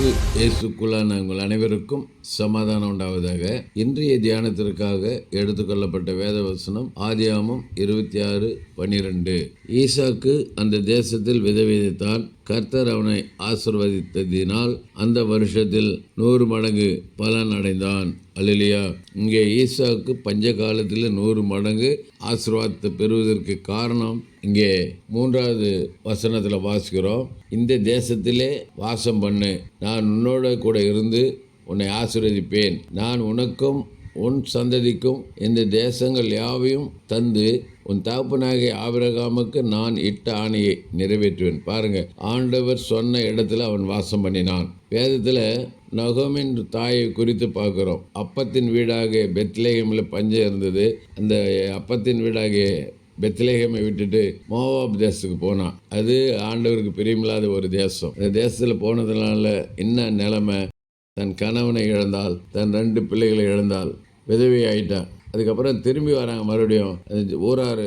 கிறிஸ்து இயேசுக்குள்ளான உங்கள் அனைவருக்கும் சமாதானம் உண்டாவதாக. இன்றைய தியானத்திற்காக எடுத்துக்கொள்ளப்பட்ட வேத வசனம் ஆதியாமம் இருபத்தி ஆறு பன்னிரெண்டு. ஈசாக்கு அந்த தேசத்தில் விதை விதைத்தான். கர்த்தர் அவனை ஆசிர்வதித்ததினால் அந்த வருஷத்தில் நூறு மடங்கு பலன் அடைந்தான். அல்லையா இங்கே ஈசாவுக்கு பஞ்ச காலத்தில் நூறு மடங்கு ஆசீர்வாதத்தை பெறுவதற்கு காரணம் இங்கே மூன்றாவது வசனத்தில் வாசிக்கிறோம். இந்த தேசத்திலே வாசம் பண்ணு. நான் உன்னோட கூட இருந்து உன்னை ஆசீர்வதிப்பேன். நான் உனக்கும் உன் சந்ததிக்கும் இந்த தேசங்கள் யாவையும் தந்து உன் தகப்பனாகிய ஆபிரகாமுக்கு நான் இட்ட ஆணையை நிறைவேற்றுவேன். பாருங்க ஆண்டவர் சொன்ன இடத்துல அவன் வாசம் பண்ணினான். வேதத்தில் நகோமின் தாயை குறித்து பார்க்குறோம். அப்பத்தின் வீடாக பெத்லேகமில் பஞ்சம் இருந்தது. அந்த அப்பத்தின் வீடாகிய பெத்லேகமை விட்டுட்டு மோவாப் தேசத்துக்கு போனான். அது ஆண்டவருக்கு பிரியமில்லாத ஒரு தேசம். அந்த தேசத்தில் போனதுனால என்ன நிலைமை? தன் கணவனை இழந்தால் தன் ரெண்டு பிள்ளைகளை இழந்தால் விதவி ஆகிட்டான் அதுக்கப்புறம் திரும்பி வராங்க. மறுபடியும் அந்த ஊரார்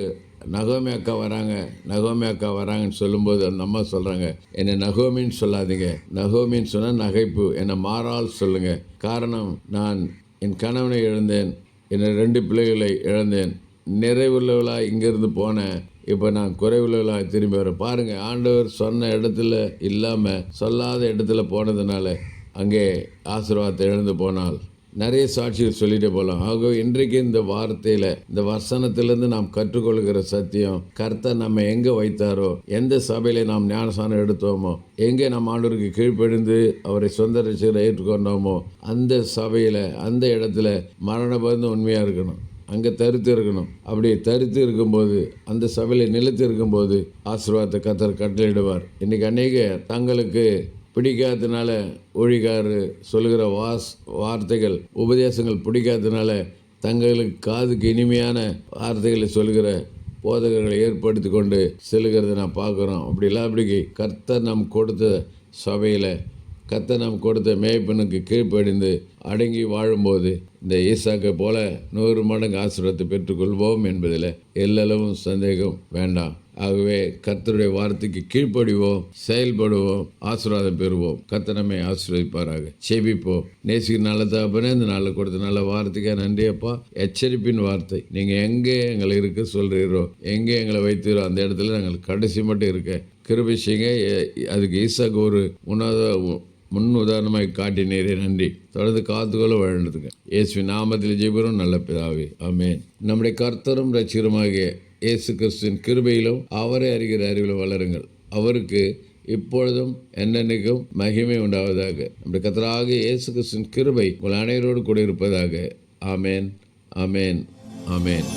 நகோமி அக்கா வராங்க. நகோமி அக்கா வராங்கன்னு சொல்லும்போது அந்த அம்மா சொல்கிறாங்க என்னை நகோமின்னு சொல்லாதீங்க. நகோமின்னு சொன்னால் நகைப்பு. என்னை மாறால் சொல்லுங்கள் காரணம் நான் என் கணவனை இழந்தேன். என் ரெண்டு பிள்ளைகளை இழந்தேன். நிறைவுள்ளவளாக இங்கேருந்து போனேன் இப்போ நான் குறைவுள்ளவளாக திரும்பி வரேன். பாருங்கள் ஆண்டவர் சொன்ன இடத்துல இல்லாமல் சொல்லாத இடத்துல போனதுனால அங்கே ஆசீர்வாதத்தை இழந்து போனால் நிறைய சாட்சிகள் சொல்லிட்டு போகலாம் ஆகவே இன்றைக்கு இந்த வார்த்தையில் இந்த வசனத்திலிருந்து நாம் கற்றுக்கொள்கிற சத்தியம் கர்த்தர் நம்ம எங்கே வைத்தாரோ எந்த சபையில் நாம் ஞானசானம் எடுத்தோமோ எங்கே நம்ம ஆண்டவருக்கு கீழ்ப்பெழுந்து அவரை சொந்த ரசிகரை ஏற்றுக்கொண்டோமோ அந்த சபையில் அந்த இடத்துல மரண பந்து உண்மையாக இருக்கணும். அங்கே தருத்து இருக்கணும். அப்படி தருத்து இருக்கும்போது அந்த சபையில் நிலைத்து இருக்கும்போது ஆசீர்வாதத்தை கத்தர் கட்டளையிடுவார். இன்றைக்கி அநேக தங்களுக்கு பிடிக்காததுனால ஒழிகாரு சொல்லுகிற வாஸ் வார்த்தைகள் உபதேசங்கள் பிடிக்காததுனால தங்களுக்கு காதுக்கு இனிமையான வார்த்தைகளை சொல்கிற போதகர்களை ஏற்படுத்தி கொண்டு செல்கிறத நான் பார்க்குறோம். அப்படிலாம் அப்படி கர்த்தர் நம் கொடுத்த சபையில் கர்த்தர் நாம் கொடுத்த மேய்ப்பனுக்கு கீழ்ப்படிந்து அடங்கி வாழும்போது இந்த ஈசாக்கை போல நூறு மடங்கு ஆசிரியத்தை பெற்றுக்கொள்வோம் என்பதில் எல்லளவும் சந்தேகம் வேண்டாம். ஆகவே கர்த்தருடைய வார்த்தைக்கு கீழ்ப்படிவோம் செயல்படுவோம் ஆசீர்வாதம் பெறுவோம். கத்தனமே ஆசீர்வதிப்பாராக. செபிப்போம். நேசிக்க நல்ல தகப்பனே இந்த நாளில் கொடுத்த நல்ல வார்த்தைக்காக நன்றியப்பா எச்சரிப்பின் வார்த்தை. நீங்கள் எங்கே எங்களை இருக்க சொல்கிறீரோ எங்கே எங்களை வைத்தீரோ அந்த இடத்துல நாங்கள் கடைசி மட்டும் இருக்க. கிருபிச்சிங்க அதுக்கு ஈசாக்கு ஒரு உன்னத முன் உதாரணமாக காட்டினீரே நன்றி. தொடர்ந்து காத்துக்கொள்ள வாழ்ந்ததுங்க இயேசுவின் நாமத்தில் ஜெபிக்கிறோம். நல்ல பிதாவே ஆமேன். நம்முடைய கர்த்தரும் ரட்சிகருமாகிய இயேசு கிறிஸ்துவின் கிருபையிலும் அவரை அறிகிற அறிவிலும் வளருங்கள். அவருக்கு இப்பொழுதும் என்னென்னைக்கும் மகிமை உண்டாவதாக. நம்முடைய கத்தராக இயேசு கிறிஸ்துவின் கிருபை உங்கள் அனைவரோடு கூட இருப்பதாக. ஆமேன் ஆமேன் ஆமேன்.